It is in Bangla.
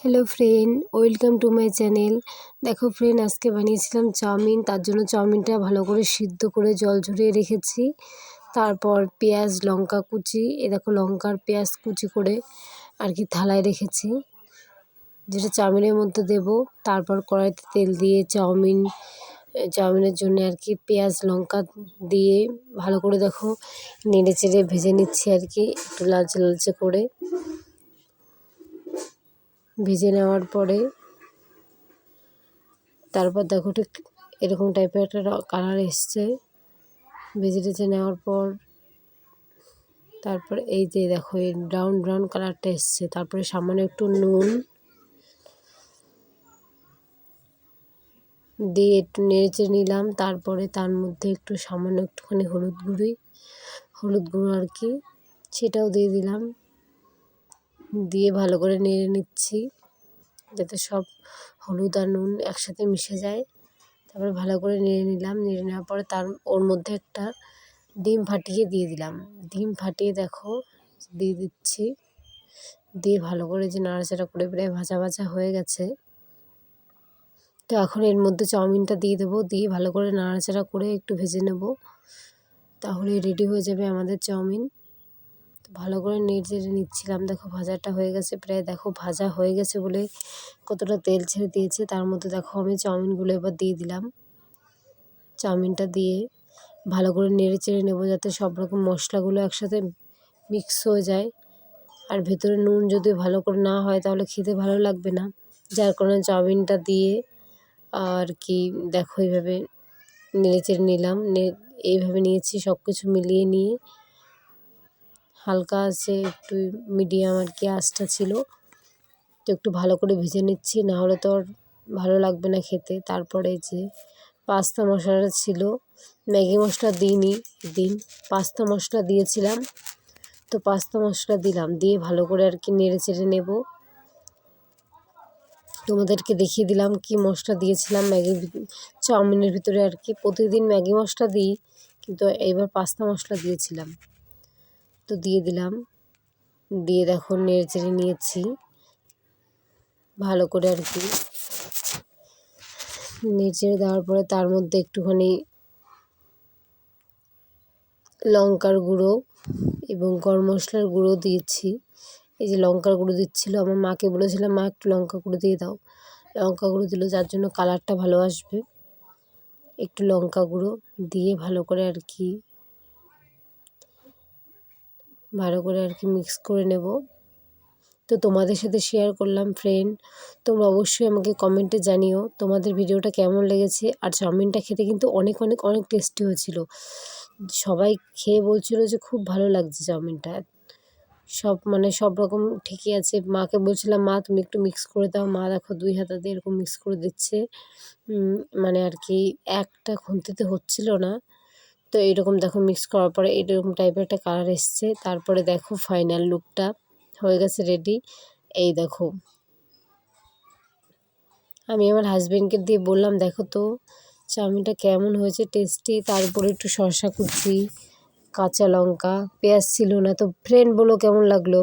Hello friend welcome to my channel দেখো ফ্রেন্ড আজকে বানিয়েছিলাম চাউমিন। তার জন্য চাউমিনটা ভালো করে সিদ্ধ করে জল ঝরিয়ে রেখেছি। তারপর পেঁয়াজ, লঙ্কা কুচি। এ দেখো, লঙ্কার পেঁয়াজ কুচি করে আর কি থালায় রেখেছি। যেটা চাউমিনের মধ্যে দেব। তারপর কড়াইতে তেল দিয়ে চাউমিন চাউমিনের জন্য আর কি পেঁয়াজ, লঙ্কা দিয়ে ভালো করে দেখো, নেড়ে চেড়ে ভেজে নিচ্ছি আর কি, একটু লালচে লালচে করে। ভেজে নেওয়ার পরে তারপর দেখো ঠিক এরকম টাইপের একটা কালার এসছে। ভেজে টেজে নেওয়ার পর তারপর এই যে দেখো, এই ব্রাউন ব্রাউন কালারটা এসছে। তারপরে সামান্য একটু নুন দিয়ে একটু নেড়েচে নিলাম। তারপরে তার মধ্যে একটু সামান্য একটুখানি হলুদ গুঁড়ি, হলুদ গুঁড়ো আর কি, সেটাও দিয়ে দিলাম। দিয়ে ভালো করে নেড়ে নিচ্ছি, যাতে সব হলুদ আর নুন একসাথে মিশে যায়। তারপরে ভালো করে নেড়ে নিলাম, নেড়ে নেওয়ার পরে তার ওর মধ্যে একটা ডিম ফাটিয়ে দিয়ে দিলাম। ডিম ফাটিয়ে দেখো, দিয়ে দিচ্ছি। দিয়ে ভালো করে যে নাড়াচাড়া করে প্রায় ভাজা ভাজা হয়ে গেছে। তো এখন এর মধ্যে চাউমিনটা দিয়ে দেবো, দিয়ে ভালো করে নাড়াচাড়া করে একটু ভেজে নেব। তাহলে রেডি হয়ে যাবে আমাদের চাউমিন। ভালো করে নেড়ে চেড়ে নিচ্ছিলাম। দেখো ভাজাটা হয়ে গেছে, প্রায় দেখো ভাজা হয়ে গেছে বলে কতটা তেল ছেড়ে দিয়েছে। তার মধ্যে দেখো আমি চাউমিনগুলো এবার দিয়ে দিলাম। চাউমিনটা দিয়ে ভালো করে নেড়ে চেড়ে নেব যাতে সব রকম মশলাগুলো একসাথে মিক্স হয়ে যায়। আর ভেতরে নুন যদি ভালো করে না হয় তাহলে খেতে ভালো লাগবে না। যার কারণে চাউমিনটা দিয়ে আর কি দেখো এইভাবে নেড়ে চেড়ে নিলাম। নে, এইভাবে নিয়েছি সব কিছু মিলিয়ে নিয়ে। হালকা আছে, একটু মিডিয়াম আর কি আঁচটা ছিল। তো একটু ভালো করে ভেজে নিচ্ছি, না হলে তো আর ভালো লাগবে না খেতে। তারপরে যে পাস্তা মশলাটা ছিল, ম্যাগি মশলা দিইনি, দিন পাস্তা মশলা দিয়েছিলাম। তো পাস্তা মশলা দিলাম, দিয়ে ভালো করে আর কি নেড়ে চেড়ে নেব। তোমাদেরকে দেখিয়ে দিলাম কি মশলা দিয়েছিলাম ম্যাগি চাউমিনের ভিতরে আর কি। প্রতিদিন ম্যাগি মশলা দিই, কিন্তু এইবার পাস্তা মশলা দিয়েছিলাম। তো দিয়ে দিলাম। দিয়ে দেখো নেড়ে চেড়ে নিয়েছি। ভালো করে আর কি। নেড়ে চেড়ে দেওয়ার পরে তার মধ্যে একটুখানি লঙ্কার গুঁড়ো এবং গরম মশলার গুঁড়ো দিয়েছি। এই যে লঙ্কার গুঁড়ো দিচ্ছিল, আমার মাকে বলেছিলাম মা, একটু লঙ্কা গুঁড়ো দিয়ে দাও। লঙ্কা গুঁড়ো দিল যার জন্য কালারটা ভালো আসবে। একটু লঙ্কা গুঁড়ো দিয়ে ভালো করে আর কি ভালো করে আর কি মিক্স করে নেব। তো তোমাদের সাথে শেয়ার করলাম ফ্রেন্ড তোমরা অবশ্যই আমাকে কমেন্টে জানিও তোমাদের ভিডিওটা কেমন লেগেছে। আর চাউমিনটা খেতে কিন্তু অনেক অনেক অনেক টেস্টি হয়েছিল। সবাই খেয়ে বলছিল যে খুব ভালো লাগছে চাউমিনটা। সব মানে সব রকম ঠিকই আছে। মাকে বলছিলাম, মা, তুমি একটু মিক্স করে দাও। মা দেখো দুই হাতাতে এরকম মিক্স করে দিচ্ছে। মানে আর কি একটা খুন্তিতে হচ্ছিল না। তো এরকম দেখো মিক্স করার পরে এরকম টাইপের একটা কালার এসছে। তারপরে দেখো ফাইনাল লুকটা হয়ে গেছে রেডি এই দেখো। আমি আমার হাজব্যান্ডকে দিয়ে বললাম, দেখো তো, চাউমিনটা কেমন হয়েছে? টেস্টি তারপরে একটু শসা কুচি, কাঁচা লঙ্কা, পেঁয়াজ ছিল না তো ফ্রেন্ড বলো কেমন লাগল?